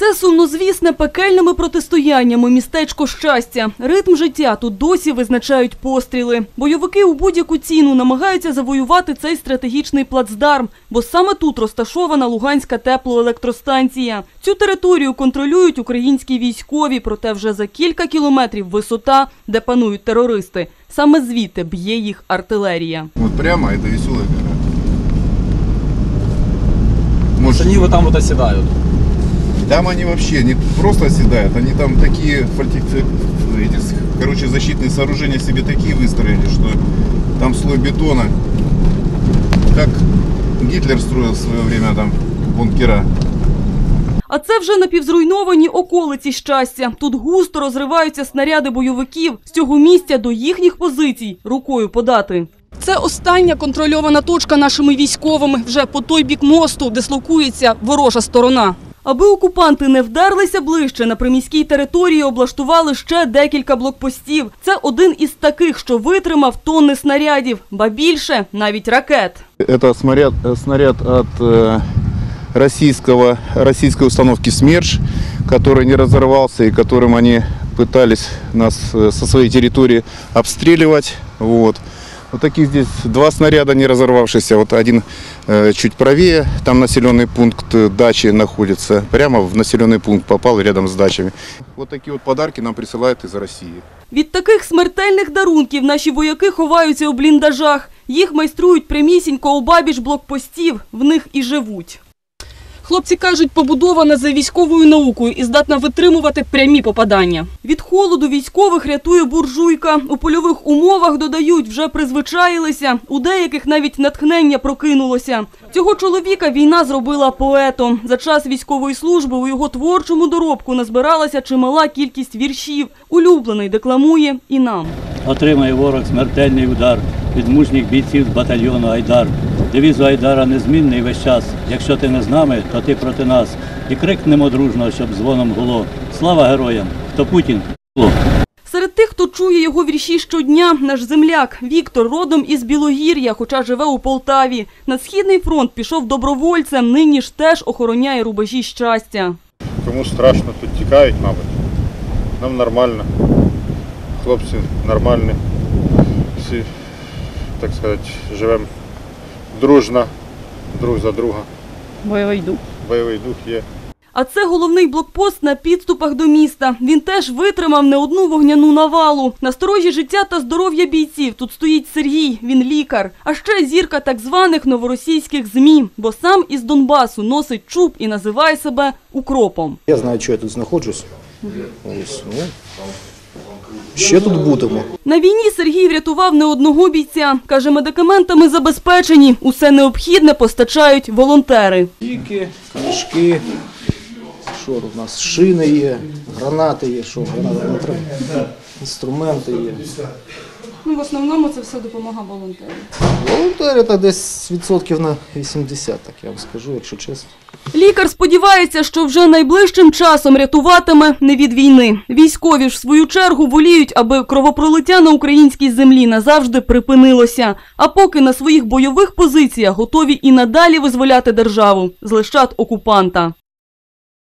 Це сумнозвісне пекельними протистояннями містечко щастя. Ритм життя тут досі визначають постріли. Бойовики у будь-яку ціну намагаються завоювати цей стратегічний плацдарм, бо саме тут розташована Луганська теплоелектростанція. Цю територію контролюють українські військові, проте вже за кілька кілометрів висота, де панують терористи. Саме звідти б'є їх артилерія. Вот прямо это веселая гора. Может, Они там вот оседают. там они вообще не просто оседают, они там такие фортифи... эти, с- короче, защитные сооружения себе такие выстроили, что там слой бетона, как Гитлер строил в свое время там бункера. А це вже напівзруйновані околиці щастя. Тут густо розриваються снаряди бойовиків. З цього місця до їхніх позицій рукою подати. Це остання контрольована точка нашими військовими вже по той бік мосту, дислокується ворожа сторона. Аби окупанти не вдерлися ближче, на приміській території облаштували ще декілька блокпостів. Це один із таких, що витримав тонни снарядів, ба більше навіть ракет. Это снаряд, э, снаряд от э, российского, российской установки СМЕРШ, который не разорвался и которым они пытались нас э, со своей территории обстреливать. Вот. Вот таких здесь два снаряда не разорвавшиеся. Вот один э, чуть правее, там населенный пункт э, дачи находится. Прямо в населенный пункт попал рядом с дачами. Вот такие вот подарки нам присылают из России. Від таких смертельних дарунків наші вояки ховаються у бліндажах. Їх майструють прямісінько обабіч блокпостів, в них і живуть. Хлопці кажуть, побудована за військовою наукою і здатна витримувати прямі попадання. Від холоду військових рятує буржуйка. У польових умовах додають, вже призвичаїлися. У деяких навіть натхнення прокинулося. Цього чоловіка війна зробила поетом. За час військової служби у його творчому доробку назбиралася чимала кількість віршів. Улюблений декламує і нам. Отримає ворог смертельний удар від мужніх бійців батальйону Айдар. Девіз Айдара незмінний весь час. Якщо ти не з нами, то ти проти нас. І крикнемо дружно, щоб дзвоном гуло. Слава героям! Хто Путін? Серед тих, хто чує його вірші щодня, наш земляк Віктор родом із Білогір'я, хоча живе у Полтаві. На східний фронт пішов добровольцем, нині ж теж охороняє рубежі щастя. Кому страшно, тут тікають, мабуть. Нам нормально. Хлопці нормальні. Всі, так сказати, живемо дружно, друг за друга. Бойовий дух. Бойовий дух є. А це головний блокпост на підступах до міста. Він теж витримав не одну вогняну навалу. На сторожі життя та здоров'я бійців тут стоїть Сергій, він лікар. А ще зірка так званих новоросійських ЗМІ, бо сам із Донбасу носить чуб і називає себе укропом. Я знаю, що я тут знаходжусь. Ось, ну, ще тут будемо. На війні Сергій врятував не одного бійця. Каже, медикаментами забезпечені. Усе необхідне постачають волонтери. Ліки, книжки, що у нас шини є, гранати є, що гранати. Інструменти є. Ну, в основному це все допомога волонтерів. Волонтери так десь відсотків на 80, так я вам скажу, якщо чесно. Лікар сподівається, що вже найближчим часом рятуватиме не від війни. Військові ж в свою чергу воліють, аби кровопролиття на українській землі назавжди припинилося. А поки на своїх бойових позиціях готові і надалі визволяти державу з лищат окупанта.